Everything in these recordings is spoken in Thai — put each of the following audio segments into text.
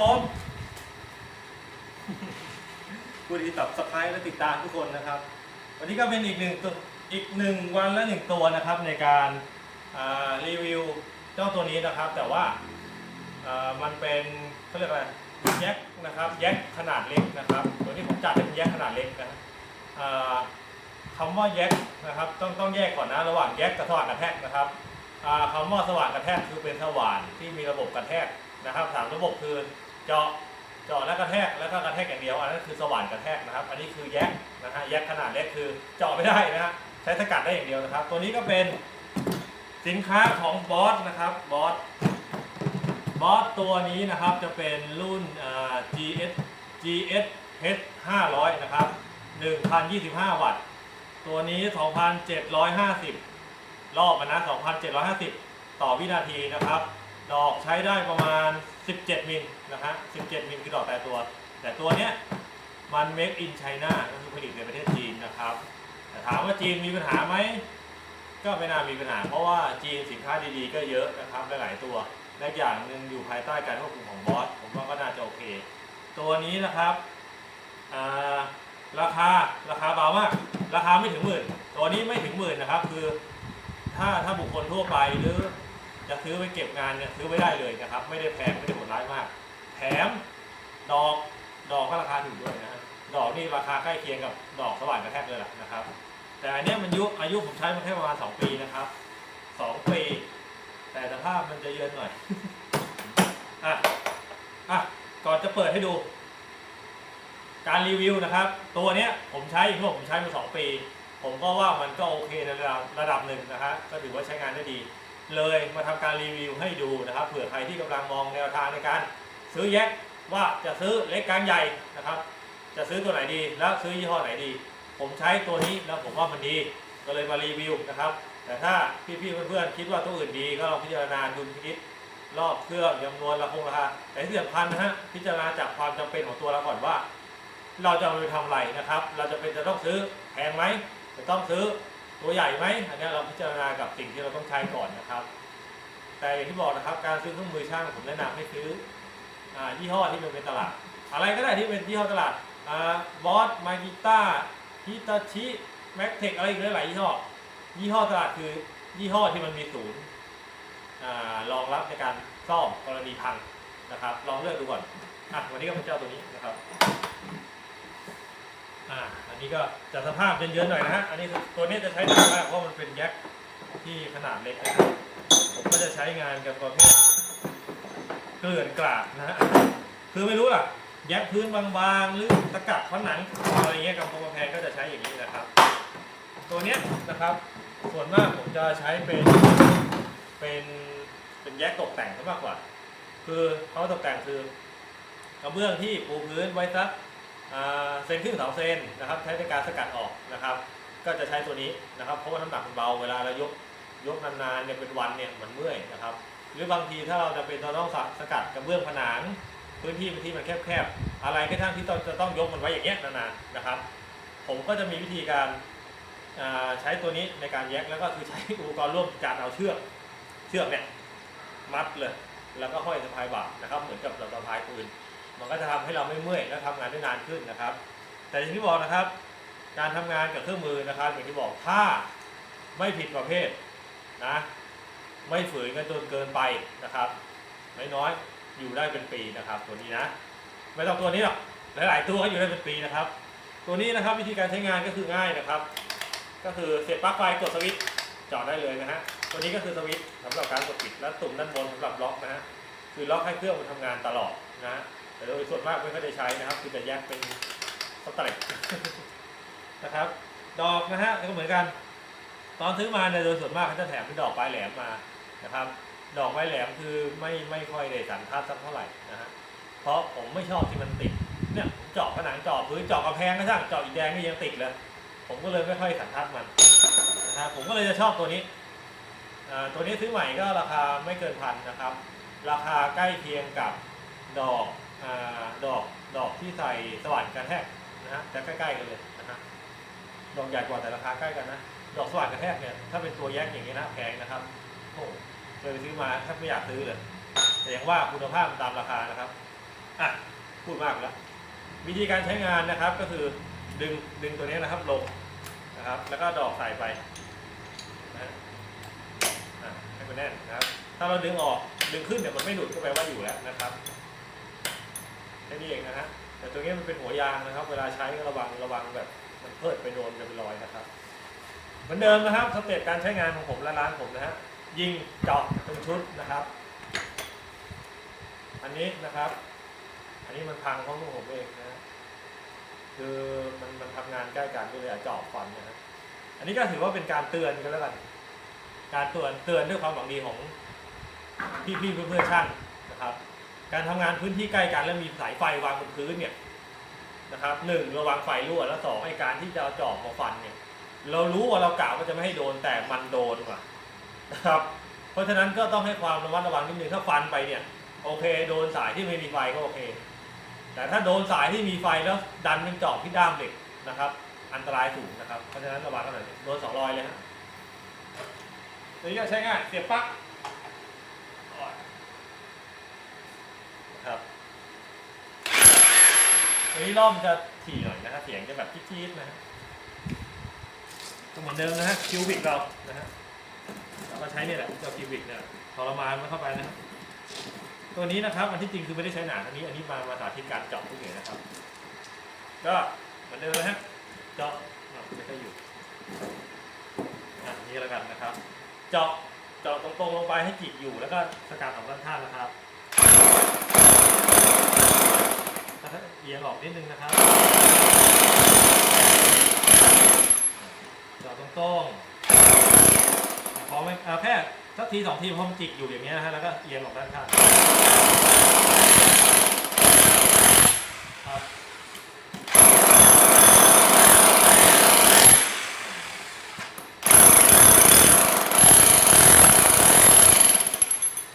ผมผู้ที่ตับสไครต์และติดตามทุกคนนะครับ วันนี้ก็เป็นอีกหนึ่งตัวอีกหนึ่งวันและหนึ่งตัวนะครับในการรีวิวเจ้าตัวนี้นะครับ แต่ว่ามันเป็นเขาเรียกอะไรแยกนะครับแยกขนาดเล็กนะครับ ตัวนี้ผมจัดเป็นแยกขนาดเล็กนะคำว่าแยกนะครับ ต้องต้องแยกก่อนนะระหว่างแยกกับสว่านกระแทกนะครับอ่าคำว่าสว่านกระแทกคือเป็นสว่านที่มีระบบกระแทกนะครับสามระบบคือ เจาะเจาะแล้วกระแทกแล้วก็กระแทกอย่างเดียวอันนั้นคือสว่านกระแทกนะครับ อันนี้คือแยกนะฮะแยกขนาดเล็กคือเจาะไม่ได้นะฮะใช้สกัดได้อย่างเดียวนะครับ ตัวนี้ก็เป็นสินค้าของบอสนะครับบอสบอสตัวนี้นะครับจะเป็นรุ่นอ่า GS GS H 500นะครับ1,025 วัตต์ ตัวนี้ 2,750 รอบอะนะ 2,750 ต่อวินาทีนะครับ ดอกใช้ได้ประมาณ 17 มิลนะฮะ 17 มิลคือดอกแต่ตัว แต่ตัวเนี้ยมัน make in China ก็คือผลิตในประเทศจีนนะครับ แต่ถามว่าจีนมีปัญหาไหม ก็ไม่น่ามีปัญหา เพราะว่าจีนสินค้าดีๆ ก็เยอะนะครับหลายๆตัว และอย่างหนึ่งอยู่ภายใต้การควบคุมของบอส ผมว่าก็น่าจะโอเค ตัวนี้นะครับอ่าราคาราคาเบามาก ราคาไม่ถึงหมื่น ตัวนี้ไม่ถึงหมื่นนะครับ คือถ้าถ้าบุคคลทั่วไปหรือ จะซื้อไปเก็บงานเนี่ยซื้อไว้ได้เลยนะครับ ไม่ได้แพงไม่ได้โหดร้ายมาก แถมดอกดอกก็ราคาถูกด้วยนะดอกนี่ราคาใกล้เคียงกับดอกสว่านกระแทกเลยแหละนะครับ แต่อันนี้มันยุอายุผมใช้มาแค่ประมาณ2ปีนะครับ2ปี แต่สภาพมันจะเยินหน่อยอะอะก่อนจะเปิดให้ดู การรีวิวนะครับ ตัวเนี้ยผมใช้อย่างที่ผมใช้มา2ปี ผมก็ว่ามันก็โอเคในระดับระดับหนึ่งนะฮะก็ถือว่าใช้งานได้ดี เลยมาทำการรีวิวให้ดูนะครับเผื่อใครที่กำลังมองแนวทางในการ ซื้อแยกว่าจะซื้อเล็กกลางใหญ่นะครับ จะซื้อตัวไหนดีแล้วซื้อยี่ห้อไหนดี ผมใช้ตัวนี้แล้วผมว่ามันดีก็เลยมารีวิวนะครับ แต่ถ้าพี่ๆเพื่อนๆคิดว่าตัวอื่นดีก็ลองพิจารณาดูพินิจรอบเครื่องจำนวนราคงราคาแต่ที่สำคัญนะฮะพิจารณาจากความจำเป็นของตัวเราก่อนว่า เราจะเอาไปทำอะไรนะครับ เราจะเป็นจะต้องซื้อแพงไหมจะต้องซื้อ ตัวใหญ่ไหมอันนี้เราพิจารณากับสิ่งที่เราต้องใช้ก่อนนะครับ แต่อย่างที่บอกนะครับ การซื้อเครื่องมือช่างผมแนะนำให้ซื้ออยี่ห้อที่มันเป็นตลาด อะไรก็ได้ที่เป็นยี่ห้อตลาดบอสมากิต้าฮิตาชิแม็กเทคอะไรอีกหลายยี่ห้อยี่ห้อตลาดคือยี่ห้อที่มันมีศูนย์รองรับในการซ่อมกรณีพังนะครับ ลองเลือกดูก่อนอะวันนี้ก็เป็นเจ้าตัวนี้นะครับ อ่าอันนี้ก็จะสภาพเยอะๆหน่อยนะฮะ อันนี้ตัวนี้จะใช้หนักมากเพราะมันเป็นแยกที่ขนาดเล็กนะครับผมก็จะใช้งานกับประเภทเกลื่อนกลาดนะฮะ คือไม่รู้ล่ะ แยกพื้นบางๆ หรือตะกับผนังอะไรเงี้ยกับกำแพงก็จะใช้อย่างนี้นะครับ ตัวเนี้ยนะครับ ส่วนมากผมจะใช้เป็นเป็นเป็นแยกตกแต่งซะมากกว่า คือเขาตกแต่งคือกระเบื้องที่ปูพื้นไว้สัก เซนครึ่งสองเซนนะครับใช้ในการสกัดออกนะครับ ก็จะใช้ตัวนี้นะครับเพราะว่าน้ำหนักมันเบาเวลาเรายกยกนานๆเนี่ยเป็นวันเนี่ยมันเมื่อยนะครับ หรือบางทีถ้าเราจะเป็นเราต้องสกัดกระเบื้องผนังพื้นที่ที่มันแคบๆอะไรก็ทั้งที่จะต้องยกมันไว้อย่างเงี้ยนานๆนะครับ ผมก็จะมีวิธีการใช้ตัวนี้ในการแยกแล้วก็คือใช้อุปกรณ์ร่วมการเอาเชือกเชือกเนี่ยมัดเลย แล้วก็ห้อยสะพายบ่านะครับ เหมือนกับเราสะพายปืน มันก็จะทำให้เราไม่เมื่อยและทำงานได้นานขึ้นนะครับ แต่อย่างที่บอกนะครับ การทำงานกับเครื่องมือนะครับอย่างที่บอกถ้าไม่ผิดประเภทนะไม่ฝืนกันจนเกินไปนะครับ ไม่น้อยอยู่ได้เป็นปีนะครับ ตัวนี้นะ ไม่ต้องตัวนี้หรอกหลายๆตัวก็อยู่ได้เป็นปีนะครับ ตัวนี้นะครับวิธีการใช้งานก็คือง่ายนะครับ ก็คือเสียบปลั๊กไฟกดสวิตช์จอดได้เลยนะฮะตัวนี้ก็คือสวิตช์สำหรับการกดปิดและตุ่มด้านบนสำหรับล็อกนะฮะคือล็อกให้เครื่องมันทำงานตลอดนะฮะ แต่โดยส่วนมากไม่ค่อยได้ใช้นะครับ คือจะแยกเป็นสเตรทนะครับ ดอกนะฮะก็เหมือนกัน ตอนซื้อมาเนี่ยโดยส่วนมากเขาจะแถมเป็นดอกปลายแหลมมานะครับ ดอกปลายแหลมคือไม่ไม่ค่อยได้สันทัดสักเท่าไหร่นะฮะเพราะผมไม่ชอบที่มันติดเนี่ยเจาะผนังเจาะพื้นเจาะกระแพงก็ช่างเจาะอีกแดงก็ยังติดเลย ผมก็เลยไม่ค่อยสันทัดมันนะครับผมก็เลยจะชอบตัวนี้ตัวนี้ซื้อใหม่ก็ราคาไม่เกินพันนะครับ ราคาใกล้เคียงกับดอก ดอกดอกที่ใส่สว่านกระแทกนะฮะจะใกล้ๆกันเลยนะฮะดอกใหญ่กว่าแต่ราคาใกล้กันนะดอกสว่านกระแทกเนี่ยถ้าเป็นตัวแยกอย่างนี้นะแพงนะครับโอ้เคยไปซื้อมาแทบไม่อยากซื้อเลยแต่อย่างว่าคุณภาพตามราคานะครับอะพูดมากแล้ววิธีการใช้งานนะครับก็คือดึงดึงตัวนี้นะครับลงนะครับ แล้วก็ดอกใส่ไปนะอะให้มันแน่นนะครับ ถ้าเราดึงออกดึงขึ้นเนี่ยมันไม่หลุดก็แปลว่าอยู่แล้วนะครับ ค่นี้เองนะฮะแต่ตัวนี้มันเป็นหัวยางนะครับ เวลาใช้ก็ระวังระวังแบบมันเพิดไปโดนจะเป็นรอยนะครับ เหมือนเดิมนะครับสเต็ปการใช้งานของผมและร้านผมนะฮะยิงเจาะเป็นชุดนะครับ อันนี้นะครับ อันนี้มันพังเพราะพวกผมเองนะฮะคือมันมันทำงานใกล้กันก็เลยเอาเจาะฟันนะฮะอันนี้ก็ถือว่าเป็นการเตือนกันแล้วกันการเตือนเตือนด้วยความหวังดีของพี่พี่ๆเพื่อนๆช่างนะครับ การทำงานพื้นที่ใกล้กันแล้วมีสายไฟวางบนพื้นเนี่ยนะครับหนึ่งระวังไฟรั่วแล้วสองไอการที่จะจอบมาฟันเนี่ยเรารู้ว่าเรากะว่าจะไม่ให้โดนแต่มันโดนว่ะนะครับเพราะฉะนั้นก็ต้องให้ความระมัดระวังนิดนึงถ้าฟันไปเนี่ยโอเค โดนสายที่ไม่มีไฟก็โอเค แต่ถ้าโดนสายที่มีไฟแล้วดันเป็นจาะที่ด้ามเหล็กนะครับ อันตรายสูงนะครับเพราะฉะนั้นระวังกันหน่อยโดนสองรอยเลยฮะตัวนี้ก็ใช้ง่ายเสียบปลั๊ก ครับตัวนี้รอบมันจะถี่หน่อยนะครับเสียงจะแบบจี๊ดๆนะฮะก็เหมือนเดิมนะฮะคิวบิกเรานะฮะเราก็ใช้เนี่ยแหละเจ้าคิวบิกเนี่ยทรมานมันเข้าไปนะฮะตัวนี้นะครับอันที่จริงคือไม่ได้ใช้หนาอันนี้ อันนี้มามาสาธิตการเจาะทุกอย่างนะครับ ก็เหมือนเดิมนะฮะเจาะไม่ค่อยอยู่อะนี่แล้วกันนะครับ เจาะเจาะตรงๆลงไปให้จิกอยู่แล้วก็สกัดออกด้านข้างนะครับถ้า เอียงออกนิดนึงนะครับจอดตรงๆพอไม่เอาแค่สักทีสองทีพอมันจิกอยู่อย่างเงี้ยนะฮะแล้วก็เอียงออกด้านข้าง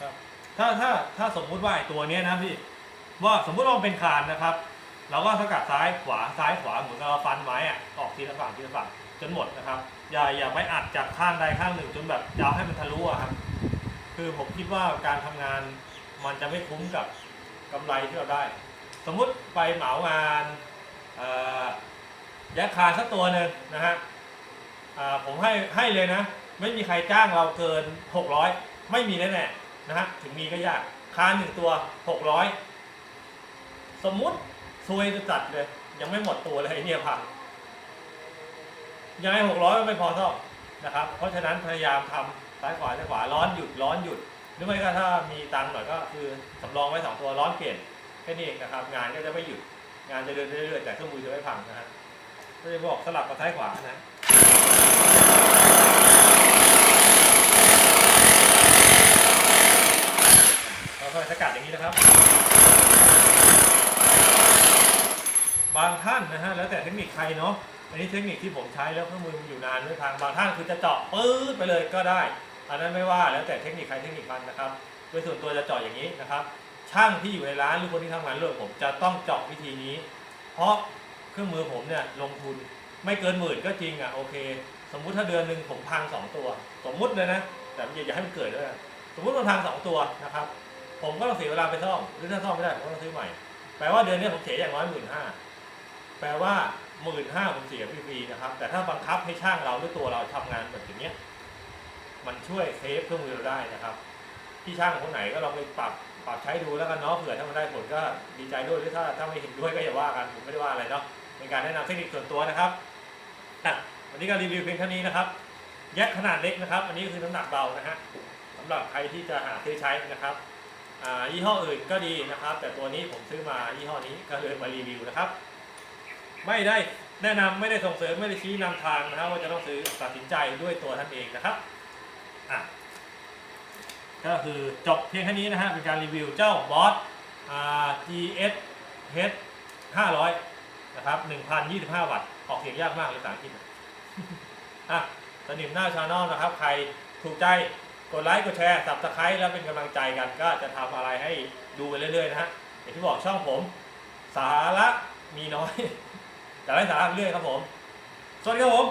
ครับถ้าถ้าถ้าสมมุติว่าไอตัวเนี้ยนะพี่ ว่าสมมุติว่าเป็นคานนะครับ เราก็สกัดซ้ายขวาซ้ายขวาเหมือนกับเราฟันไม้อะออกทีละฝั่งทีละฝั่งจนหมดนะครับ อย่าอย่าไปอัดจากข้างใดข้างหนึ่งจนแบบยาวให้มันทะลุอะครับ คือผมคิดว่าการทำงานมันจะไม่คุ้มกับกำไรที่เราได้ สมมุติไปเหมางานเอ่อยักษ์คานสักตัวหนึ่งนะฮะผมให้ให้เลยนะ ไม่มีใครจ้างเราเกิน 600 ไม่มีแน่ๆนะฮะถึงมีก็ยากคานหนึ่งตัว 600 สมมุติซวยจะจัดเลย ยังไม่หมดตัวเลยไอ้เนี่ยพังยังไงหกร้อยไม่พอซ่อมนะครับ เพราะฉะนั้นพยายามทำซ้ายขวาซ้ายขวาร้อนหยุดร้อนหยุด หรือไม่ก็ถ้ามีตังค์หน่อยก็คือสำรองไว้สองตัวร้อนเปลี่ยนแค่นี้เองนะครับ งานก็จะไม่หยุดงานจะเดินเรื่อยๆแต่เครื่องมือจะไม่พังนะฮะก็จะบอกสลับกับซ้ายขวานะค่อยๆสกัดอย่างนี้นะครับ บางท่า นนะฮะแล้วแต่เทคนิคใครเนาะอันนี้เทคนิคที่ผมใช้แล้วเครื่องมือมันอยู่นานไม่พังบางท่านคือจะเจาะปื๊ดไปเลยก็ได้ อันนั้นไม่ว่าแล้วแต่เทคนิคใครเทคนิคมันนะครับโดยส่วนตัวจะเจาะอย่างนี้นะครับช่างที่อยู่ในร้านหรือคนที่ทำงานร่วมผมจะต้องเจาะวิธีนี้ เพราะเครื่องมือผมเนี่ยลงทุนไม่เกินหมื่นก็จริงอะโอเค สมมุติถ้าเดือนหนึ่งผมพังสองตัว สมมุติเลยนะแต่อย่าอย่าให้มันเกิดด้วยนะสมมุติมันพังสองตัวนะครับผมก็ต้องเสียเวลาไปซ่อมหรือถ้าซ่อมไม่ได้ผมก็ต้องซื้อใหม่แปลว่าเดือนนี้ผมเสียอย่างน้อยหมื่นห้า แปลว่าหมื่นห้าผมเสียฟรีนะครับ แต่ถ้าบังคับให้ช่างเราหรือตัวเราทำงานแบบอย่างเนี้ยมันช่วยเซฟเครื่องมือเราได้นะครับ ที่ช่างคนไหนก็ลองไปปรับปรับใช้ดูแล้วกันเนาะเผื่อถ้ามันได้ผลก็ดีใจด้วยหรือถ้าถ้าไม่เห็นด้วยก็อย่าว่ากันผมไม่ได้ว่าอะไรเนาะเป็นการแนะนำเทคนิคส่วนตัวนะครับอันนี้ก็รีวิวเพียงเท่านี้นะครับ แยกขนาดเล็กนะครับ อันนี้คือน้ำหนักเบานะฮะสำหรับใครที่จะหาซื้อใช้นะครับยี่ห้ออื่นก็ดีนะครับ แต่ตัวนี้ผมซื้อมายี่ห้อนี้ก็เลยมารีวิวนะครับ ไม่ได้แนะนำไม่ได้ส่งเสริมไม่ได้ชี้นำทางนะครับว่าจะต้องซื้อตัดสินใจด้วยตัวท่านเองนะครับอะก็คือจบเพียงแค่นี้นะฮะเป็นการรีวิวเจ้าบอส GS H 500 นะครับ 1,025 วัตต์ ออกเสียงยากมากเลยภาษาอังกฤษอะสนิมหน้าชาแนลนะครับ ใครถูกใจกดไลค์กดแชร์สับสไครต์แล้วเป็นกำลังใจกันก็จะทำอะไรให้ดูไปเรื่อยๆนะฮะอย่างที่บอกช่องผม สาระมีน้อย จะได้สาระเรื่อยครับผม สวัสดีครับผม